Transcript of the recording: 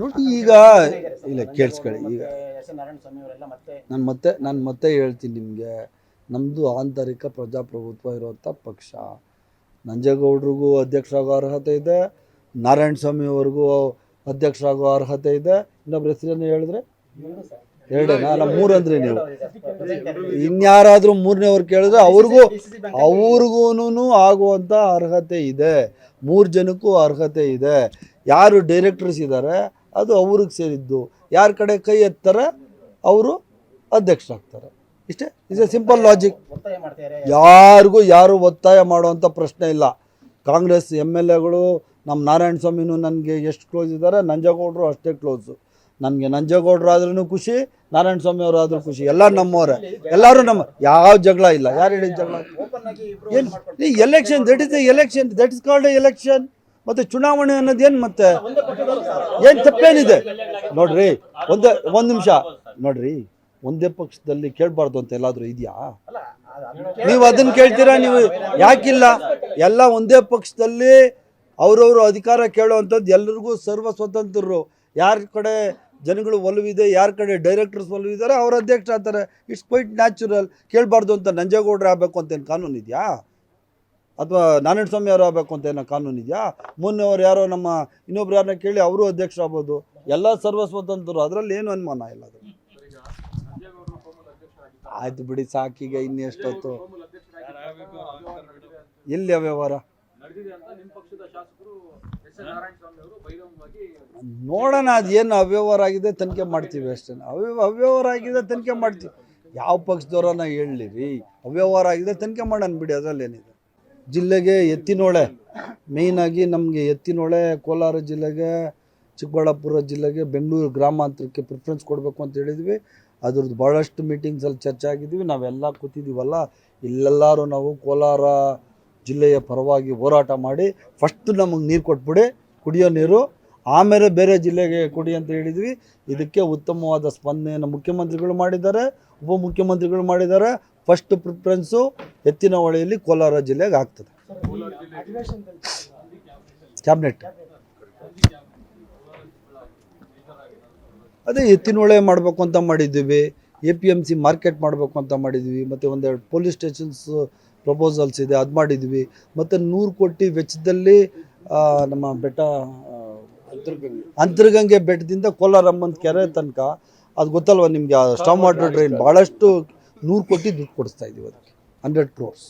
ನೋಡಿ ಈಗ ಇಲ್ಲ, ಕೇಳಿಸ್ಕೊಳ್ಳಿ, ಈಗ ನಾನು ಮತ್ತೆ ನಾನು ಮತ್ತೆ ಹೇಳ್ತೀನಿ ನಿಮಗೆ. ನಮ್ಮದು ಆಂತರಿಕ ಪ್ರಜಾಪ್ರಭುತ್ವ ಇರುವಂಥ ಪಕ್ಷ. ನಂಜೇಗೌಡ್ರಿಗೂ ಅಧ್ಯಕ್ಷರಾಗೋ ಅರ್ಹತೆ ಇದೆ. ನಾರಾಯಣ ಸ್ವಾಮಿ ಅವ್ರಿಗೂ ಅಧ್ಯಕ್ಷರಾಗೋ ಅರ್ಹತೆ ಇದೆ. ಇನ್ನೊಬ್ರ ಹೆಸರನ್ನು ಹೇಳಿದ್ರೆ? ಎರಡೇನಾ ಅಲ್ಲ ಮೂರು ಅಂದ್ರೆ ನೀವು. ಇನ್ಯಾರಾದರೂ ಮೂರನೇವ್ರು ಕೇಳಿದ್ರೆ ಅವ್ರಿಗೂ ಅವ್ರಿಗೂ ಆಗುವಂಥ ಅರ್ಹತೆ ಇದೆ. ಮೂರು ಜನಕ್ಕೂ ಅರ್ಹತೆ ಇದೆ. ಯಾರು ಡೈರೆಕ್ಟರ್ಸ್ ಇದ್ದಾರೆ ಅದು ಅವ್ರಿಗೆ ಸೇರಿದ್ದು. ಯಾರ ಕಡೆ ಕೈ ಎತ್ತಾರೆ ಅವರು ಅಧ್ಯಕ್ಷರಾಗ್ತಾರೆ. ಇಷ್ಟೇ? ಇಸ್ ಎ ಸಿಂಪಲ್ ಲಾಜಿಕ್ ಯಾರಿಗೂ ಯಾರು ಒತ್ತಾಯ ಮಾಡುವಂಥ ಪ್ರಶ್ನೆ ಇಲ್ಲ. ಕಾಂಗ್ರೆಸ್ ಎಂ ಎಲ್ ಎಗಳು ನಮ್ಮ ನಾರಾಯಣ ಸ್ವಾಮಿನೂ ನನಗೆ ಎಷ್ಟು ಕ್ಲೋಸ್ ಇದ್ದಾರೆ ನಂಜಗೌಡರು ಅಷ್ಟೇ ಕ್ಲೋಸು ನನಗೆ ನಂಜೇಗೌಡರು ಆದ್ರೂ ಖುಷಿ, ನಾರಾಯಣ ಸ್ವಾಮಿ ಅವರು ಆದ್ರೂ ಖುಷಿ. ಎಲ್ಲ ನಮ್ಮವರೇ. ಎಲ್ಲರೂ ನಮ್ಮ, ಯಾವ ಜಗಳ ಇಲ್ಲ. ಯಾರು ಹೇಳಿದ ಜಗಳ ಏನು election that is the election that is called election ಮತ್ತು ಚುನಾವಣೆ ಅನ್ನೋದು ಏನು ಮತ್ತೆ? ಏನು ತಪ್ಪೇನಿದೆ? ನೋಡ್ರಿ, ಒಂದೇ, ಒಂದು ನಿಮಿಷ. ನೋಡ್ರಿ, ಒಂದೇ ಪಕ್ಷದಲ್ಲಿ ಕೇಳಬಾರ್ದು ಅಂತ ಎಲ್ಲಾದರೂ ಇದೆಯಾ? ನೀವು ಅದನ್ನು ಕೇಳ್ತೀರಾ? ನೀವು ಯಾಕಿಲ್ಲ? ಎಲ್ಲ ಒಂದೇ ಪಕ್ಷದಲ್ಲಿ ಅವರವರು ಅಧಿಕಾರ ಕೇಳುವಂಥದ್ದು ಎಲ್ರಿಗೂ ಸರ್ವ ಸ್ವತಂತ್ರರು. ಯಾರ ಕಡೆ ಜನಗಳು ಒಲವಿದೆ ಯಾರ ಕಡೆ ಡೈರೆಕ್ಟರ್ಸ್ ಒಲವಿದ್ದಾರೆ ಅವ್ರ ಅಧ್ಯಕ್ಷ ಆಗ್ತಾರೆ ಇಟ್ಸ್ ಕ್ವೈಟ್ ನ್ಯಾಚುರಲ್ ಕೇಳಬಾರ್ದು ಅಂತ ನಂಜೇಗೌಡರು ಆಗಬೇಕು ಅಂತ ಏನು ಕಾನೂನು ಇದೆಯಾ? ಅಥವಾ ನಾರಾಯಣ ಸ್ವಾಮಿ ಅವರು ಆಗಬೇಕು ಅಂತ ಏನೋ ಕಾನೂನು ಇದೆಯಾ? ಮುನ್ನವರು ಯಾರೋ ನಮ್ಮ ಇನ್ನೊಬ್ರು ಯಾರನ್ನ ಕೇಳಿ ಅವರು ಅಧ್ಯಕ್ಷ ಆಗ್ಬೋದು. ಎಲ್ಲ ಸರ್ವ ಸ್ವತಂತ್ರರು ಅದರಲ್ಲಿ ಏನು ಅನುಮಾನ ಇಲ್ಲ ಅದು. ಆಯ್ತು ಬಿಡಿ ಸಾಕೀಗ ಇನ್ನೆಷ್ಟೊತ್ತು. ಎಲ್ಲಿ ಅವ್ಯವಹಾರ ನೋಡೋಣ ಅದು ಏನು ಅವ್ಯವಹಾರ ಆಗಿದೆ ತನಿಖೆ ಮಾಡ್ತೀವಿ ಅಷ್ಟೇ. ಅವ್ಯವ ಅವ್ಯವಹಾರ ಆಗಿದೆ ತನಿಖೆ ಮಾಡ್ತೀವಿ. ಯಾವ ಪಕ್ಷದವ್ರನ್ನ ಹೇಳಲಿರಿ? ಅವ್ಯವಹಾರ ಆಗಿದೆ ತನಿಖೆ ಮಾಡೋಣ ಬಿಡಿ, ಅದರಲ್ಲೇನಿದೆ. ಜಿಲ್ಲೆಗೆ ಎತ್ತಿನೋಳೆ. ಮೇಯ್ನಾಗಿ ನಮಗೆ ಎತ್ತಿನೋಳೆ, ಕೋಲಾರ ಜಿಲ್ಲೆಗೆ, ಚಿಕ್ಕಬಳ್ಳಾಪುರ ಜಿಲ್ಲೆಗೆ, ಬೆಂಗಳೂರು ಗ್ರಾಮಾಂತರಕ್ಕೆ ಪ್ರಿಫರೆನ್ಸ್ ಕೊಡಬೇಕು ಅಂತ ಹೇಳಿದ್ವಿ. ಅದ್ರದ್ದು ಭಾಳಷ್ಟು ಮೀಟಿಂಗ್ಸಲ್ಲಿ ಚರ್ಚೆ ಆಗಿದ್ದೀವಿ ನಾವೆಲ್ಲ ಕೂತಿದ್ದೀವಲ್ಲ. ಇಲ್ಲೆಲ್ಲರೂ ನಾವು ಕೋಲಾರ ಜಿಲ್ಲೆಯ ಪರವಾಗಿ ಹೋರಾಟ ಮಾಡಿ ಫಸ್ಟ್ ನಮಗೆ ನೀರು ಕೊಟ್ಬಿಡಿ, ಕುಡಿಯೋ ನೀರು. ಆಮೇಲೆ ಬೇರೆ ಜಿಲ್ಲೆಗೆ ಕೊಡಿ ಅಂತ ಹೇಳಿದ್ವಿ. ಇದಕ್ಕೆ ಉತ್ತಮವಾದ ಸ್ಪಂದನೆಯನ್ನು ಮುಖ್ಯಮಂತ್ರಿಗಳು ಮಾಡಿದ್ದಾರೆ, ಉಪಮುಖ್ಯಮಂತ್ರಿಗಳು ಮಾಡಿದ್ದಾರೆ. ಫಸ್ಟ್ ಪ್ರಿಫರೆನ್ಸು ಎತ್ತಿನ ಹೊಳೆಯಲ್ಲಿ ಕೋಲಾರ ಜಿಲ್ಲೆಗೆ ಆಗ್ತದೆ. ಕ್ಯಾಬಿನೆಟ್ ಅದೇ ಎತ್ತಿನ ಹೊಳೆ ಮಾಡಬೇಕು ಅಂತ ಮಾಡಿದ್ದೀವಿ. A P M C market ಮಾಡಬೇಕು ಅಂತ ಮಾಡಿದ್ವಿ ಮತ್ತು ಒಂದೆರಡು ಪೊಲೀಸ್ ಸ್ಟೇಷನ್ಸ್ ಪ್ರಪೋಸಲ್ಸ್ ಇದೆ ಅದು ಮಾಡಿದ್ವಿ. ಮತ್ತು ನೂರು ಕೋಟಿ ವೆಚ್ಚದಲ್ಲಿ ನಮ್ಮ ಬೆಟ್ಟ ಅಂತರ್ಗಂಗೆ ಬೆಟ್ಟದಿಂದ ಕೋಲಾರಮ್ಮನ ಕೆರೆ ತನಕ ಅದು ಗೊತ್ತಲ್ವ ನಿಮಗೆ ಸ್ಟಾಮ್ ವಾಟರ್ ಡ್ರೈನ್ ಭಾಳಷ್ಟು ನೂರು ಕೋಟಿ ದುಡ್ಡು ಕೊಡಿಸ್ತಾ ಇದೀವಿ ಅದಕ್ಕೆ ಹಂಡ್ರೆಡ್ ಕ್ರೋರ್ಸ್.